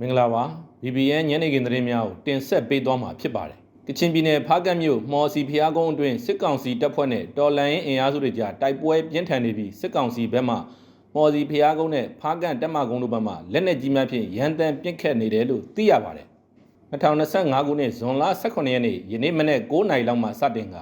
မင်္ဂလာပါ BBN ညနေခင်းသတင်းများကိုတင်ဆက်ပေးသွားမှာဖြစ်ပါတယ်ကချင်ပြည်နယ်ဖားကတ်မြို့မော်စီဖျားကုန်းအတွင်းစစ်ကောင်စီတပ်ဖွဲ့နဲ့တော်လန်ရင်အင်အားစုတွေကြားတိုက်ပွဲပြင်းထန်နေပြီးစစ်ကောင်စီဘက်မှမော်စီဖျားကုန်းနဲ့ဖားကတ်တပ်မကုန်းတို့ဘက်မှလက်နက်ကြီးများဖြင့်ရန်တမ်းပစ်ခတ်နေတယ်လို့သိရပါတယ်2025ခုနှစ်ဇွန်လ18ရက်နေ့ယနေ့မနေ့9:00နာရီလောက်မှစတင်က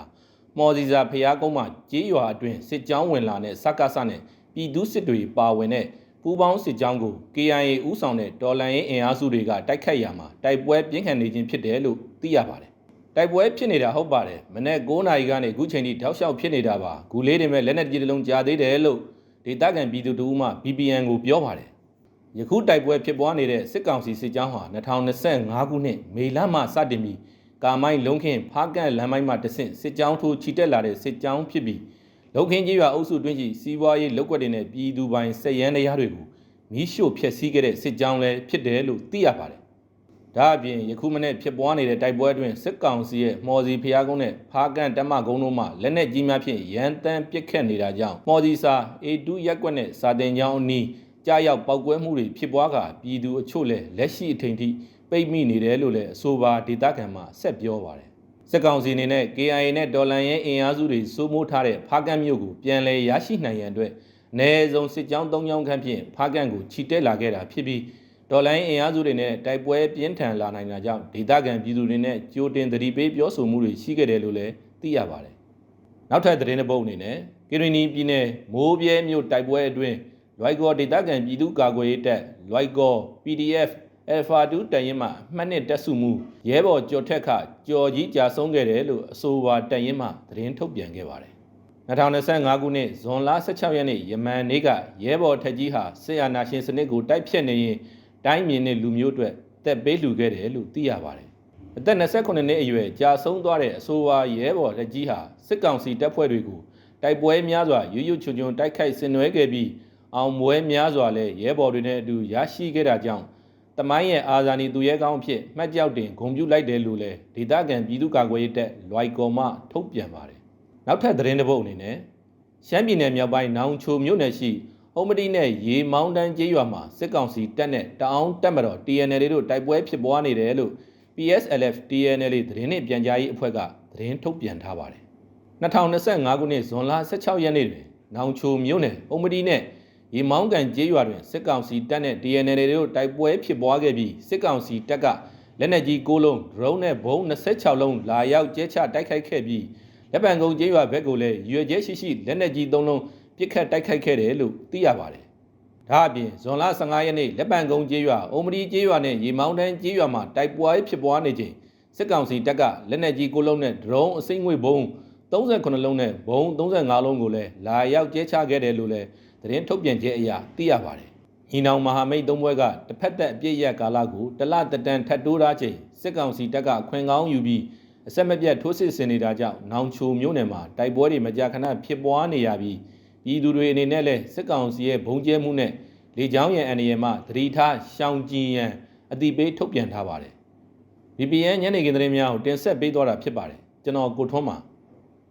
မော်စီစာဖျားကုန်းမှာကြေးရွာအတွင်းစစ်ကြောင်းဝင်လာတဲ့စက္ကစနဲ့ပြည်သူစစ်တွေပါဝင်တဲ့ ပူပေါင်းစစ်ကြောင်းကို KIA ဦးဆောင်တဲ့ဒေါ်လာရင်းအင်အားစုတွေကတိုက်ခတ်ရမှာတိုက်ပွဲပြင်းထန်နေခြင်းဖြစ်တယ်လို့သိရပါတယ်။တိုက်ပွဲဖြစ်နေတာဟုတ်ပါတယ်။မနေ့9နာရီကနေအခုချိန်ထိတောက်လျှောက်ဖြစ်နေတာပါ။ဂူလေးတွေမဲ့လက်နက်ကြီးတစ်လုံးကြားသေးတယ်လို့ဒေသခံပြည်သူတို့မှ BBN ကိုပြောပါတယ်။ယခုတိုက်ပွဲဖြစ်ပွားနေတဲ့စစ်ကောင်စီစစ်ကြောင်းဟာ2025ခုနှစ်မေလမှစတင်ပြီးကာမိုင်းလုံးခင်းဖားကန့်လမ်းမိုင်းမှာတဆင့်စစ်ကြောင်းထိုးချီတက်လာတဲ့စစ်ကြောင်းဖြစ်ပြီး လုံခင်းကြီးရွာအုပ်စုတွင်းရှိစီးပွားရေးလုပ်ကွက်တွေနဲ့ပြည်သူပိုင်စက်ရန်တရားတွေကိုမီးရှို့ဖျက်ဆီးခဲ့တဲ့စစ်ကြောင်းလည်းဖြစ်တယ်လို့သိရပါတယ်။ဒါအပြင်ယခုမနေ့ဖြစ်ပွားနေတဲ့တိုက်ပွဲအတွင်းစစ်ကောင်စီရဲ့မော်စီဖျားကုန်းနဲ့ဖားကန်တက်မကုန်းတို့မှလက်နက်ကြီးများဖြင့်ရန်တမ်းပစ်ခတ်နေတာကြောင့်မော်စီစာ A2 ရက်ကွက်နဲ့စာတင်ကျောင်းအနီးကြားရောက်ပောက်ကွဲမှုတွေဖြစ်ပွားကပြည်သူအချို့လည်းလက်ရှိအထိန်ထိပိတ်မိနေတယ်လို့လည်းအဆိုပါဒေသခံမှဆက်ပြောပါတယ်။ စစ်ကောင်စီအနေနဲ့ KIA နဲ့ဒေါ်လန်ရဲ့အင်အားစုတွေစိုးမိုးထားတဲ့ဖားကန့်မြို့ကိုပြန်လည်ရရှိနိုင်ရန်အတွက်အ ਨੇ ဆုံးစစ်ကြောင်း၃ကြောင်းခန့်ဖြင့်ဖားကန့်ကိုခြိတက်လာခဲ့တာဖြစ်ပြီးဒေါ်လိုင်းအင်အားစုတွေနဲ့တိုက်ပွဲပြင်းထန်လာနိုင်တာကြောင့်ဒေသခံပြည်သူတွေနဲ့ကြိုတင်သတိပေးပြောဆိုမှုတွေရှိခဲ့တယ်လို့လည်းသိရပါတယ်။နောက်ထပ်သတင်းတစ်ပုဒ်အနေနဲ့ကီရီနီပြည်နယ်မိုးပြဲမြို့တိုက်ပွဲအတွင်းလွိုက်ကောဒေသခံပြည်သူ့ကာကွယ်ရေးတပ်လွိုက်ကော PDF Alpha 2တရင်မှမှတ်နှစ်တက်စုမှုရဲဘော်ကြော်ထက်ခကြော်ကြီးကြာဆုံးခဲ့တယ်လို့အဆိုပါတရင်မှသတင်းထုတ်ပြန်ခဲ့ပါတယ်2025ခုနှစ်ဇွန်လ16ရက်နေ့ယမန်နေ့ကရဲဘော်ထက်ကြီးဟာဆေးအာနာရှင်စနစ်ကိုတိုက်ဖြတ်နေရင်တိုင်းမြင်တဲ့လူမျိုးအတွက်တက်ပေးလှူခဲ့တယ်လို့သိရပါတယ်။အသက်28နှစ်အရွယ်ကြာဆုံးသွားတဲ့အဆိုပါရဲဘော်ထက်ကြီးဟာစစ်ကောင်စီတပ်ဖွဲ့တွေကိုတိုက်ပွဲများစွာရွရွချွန်ချွန်တိုက်ခိုက်ဆင်နွှဲခဲ့ပြီးအောင်ပွဲများစွာလည်းရဲဘော်တွေနဲ့အတူရရှိခဲ့တာကြောင့် တမိုင်းရဲ့အာဇာနည်သူရဲကောင်းအဖြစ်မှတ်ကြောက်တင်ဂုဏ်ပြုလိုက်တယ်လို့လည်းဒေသခံပြည်သူ့ကာကွယ်ရေးတပ်လွိုက်ကော်မှထုတ်ပြန်ပါတယ်။နောက်ထပ်သတင်းတစ်ပုဒ်အနေနဲ့ရှမ်းပြည်နယ်မြောက်ပိုင်းနောင်ချိုမြို့နယ်ရှိအုံမတိနဲ့ရေမောင်းတန်းကျေးရွာမှာစစ်ကောင်စီတပ်နဲ့တအောင်းတပ်မတော် TNL တို့တိုက်ပွဲဖြစ်ပွားနေတယ်လို့ PSLF TNL သတင်းနဲ့ပြန်ကြားရေးအဖွဲ့ကသတင်းထုတ်ပြန်ထားပါတယ်။2025ခုနှစ်ဇွန်လ16ရက်နေ့တွင်နောင်ချိုမြို့နယ်အုံမတိနဲ့ ရေမောင်းကန်ကျေးရွာတွင်စစ်ကောင်စီတပ်နဲ့ DNL တို့တိုက်ပွဲဖြစ်ပွားခဲ့ပြီးစစ်ကောင်စီတပ်ကလက်နက်ကြီး9လုံး drone နဲ့ဘုံ26လုံးလာရောက်ကျဲချတိုက်ခိုက်ခဲ့ပြီးလက်ပံကုန်းကျေးရွာဘက်ကိုလည်းရွေကျဲရှိရှိလက်နက်ကြီး3လုံးပစ်ခတ်တိုက်ခိုက်ခဲ့တယ်လို့သိရပါတယ်။ဒါအပြင်ဇွန်လ15ရက်နေ့လက်ပံကုန်းကျေးရွာအုံမဒီကျေးရွာနဲ့ရေမောင်းတန်းကျေးရွာမှာတိုက်ပွဲဖြစ်ပွားနေချိန်စစ်ကောင်စီတပ်ကလက်နက်ကြီး9လုံးနဲ့ drone အစိမ့်ငွေဘုံ 38လုံးနဲ့ဘုံ35လုံးကိုလည်းလာရောက်ကျဲချခဲ့တယ်လို့လည်းသတင်းထုတ်ပြန်ချက်အရသိရပါတယ်။ညီနောင်မဟာမိတ်သုံးဘွဲကတစ်ဖက်သက်အပြည့်ရက်ကာလကိုတလတတန်ထပ်တိုးထားချိန်စစ်ကောင်စီတပ်ကအခွင့်ကောင်းယူပြီးအဆက်မပြတ်ထိုးစစ်ဆင်နေတာကြောင့်နောင်ချိုမြို့နယ်မှာတိုက်ပွဲတွေမကြာခဏဖြစ်ပွားနေရပြီးပြည်သူတွေအနေနဲ့လည်းစစ်ကောင်စီရဲ့ဘုံကျဲမှုနဲ့လေကြောင်းရန်အနေနဲ့မှသတိထားရှောင်ကျဉ်ရန်အတိပေးထုတ်ပြန်ထားပါတယ်။ VPN ညနေခင်းသတင်းများကိုတင်ဆက်ပေးသွားတာဖြစ်ပါတယ်။ကျွန်တော်ကိုထွန်းပါ